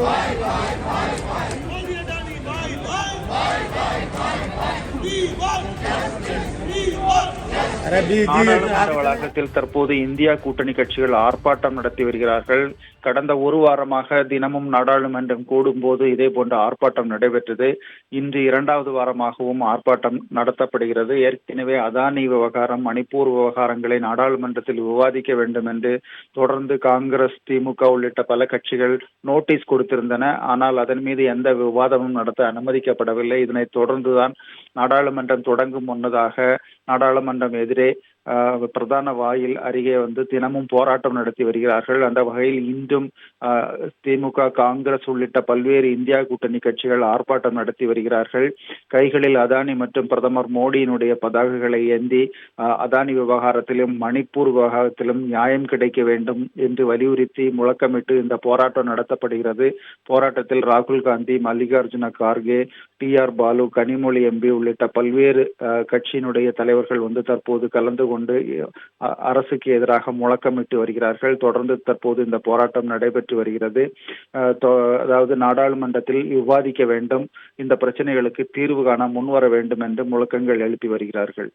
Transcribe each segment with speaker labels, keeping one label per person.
Speaker 1: Bye, bye, bye, bye.
Speaker 2: நாடாளுமன்ற வளாகத்தில் தற்போது இந்தியா கூட்டணி கட்சிகள் ஆர்ப்பாட்டம் நடத்தி வருகிறார்கள். கடந்த ஒரு வாரமாக தினமும் நாடாளுமன்றம் கூடும்போது இதே போன்ற ஆர்ப்பாட்டம் நடைபெற்றது. இன்று இரண்டாவது வாரமாகவும் ஆர்ப்பாட்டம் நடத்தப்படுகிறது. ஏற்கனவே அதானி விவகாரம் மணிப்பூர் விவகாரங்களை நாடாளுமன்றத்தில் விவாதிக்க வேண்டும் என்று தொடர்ந்து காங்கிரஸ் திமுக உள்ளிட்ட பல கட்சிகள் நோட்டீஸ் கொடுத்திருந்தன. ஆனால் அதன் மீது எந்த விவாதமும் நடத்த அனுமதிக்கப்படவில்லை. இதனைத் தொடர்ந்துதான் நாடாளுமன்றம் தொடங்கும் முன்னதாக நாடாளுமன்றம் எதிரே vedere பிரதான வாயில் அருகே வந்து தினமும் போராட்டம் நடத்தி வருகிறார்கள். அந்த வகையில் இன்றும் திமுக காங்கிரஸ் உள்ளிட்ட பல்வேறு இந்தியா கூட்டணி கட்சிகள் ஆர்ப்பாட்டம் நடத்தி வருகிறார்கள். கைகளில் அதானி மற்றும் பிரதமர் மோடியினுடைய பதாகைகளை ஏந்தி அதானி விவகாரத்திலும் மணிப்பூர் விவகாரத்திலும் நியாயம் கிடைக்க வேண்டும் என்று வலியுறுத்தி முழக்கமிட்டு இந்த போராட்டம் நடத்தப்படுகிறது. போராட்டத்தில் ராகுல் Gandhi Mallikarjuna Kharge T R Balu Kanimozhi MP உள்ளிட்ட பல்வேறு அஹ், கட்சியினுடைய தலைவர்கள் வந்து தற்போது கலந்து கொண்டு அரசுக்கு எதிராக முழக்கமிட்டு வருகிறார்கள். தொடர்ந்து தற்போது இந்த போராட்டம் நடைபெற்று வருகிறது. அஹ், அதாவது நாடாளுமன்றத்தில் விவாதிக்க வேண்டும். இந்த பிரச்சனைகளுக்கு தீர்வு காண முன்வர வேண்டும் என்று முழக்கங்கள் எழுப்பி வருகிறார்கள்.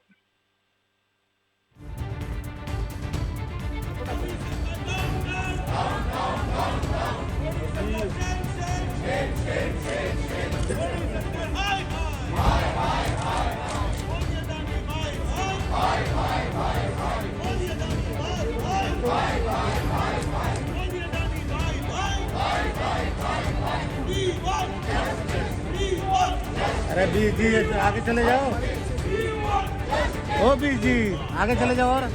Speaker 1: अरे बीजी आगे चले जाओ। ओ बीजी आगे चले जाओ और।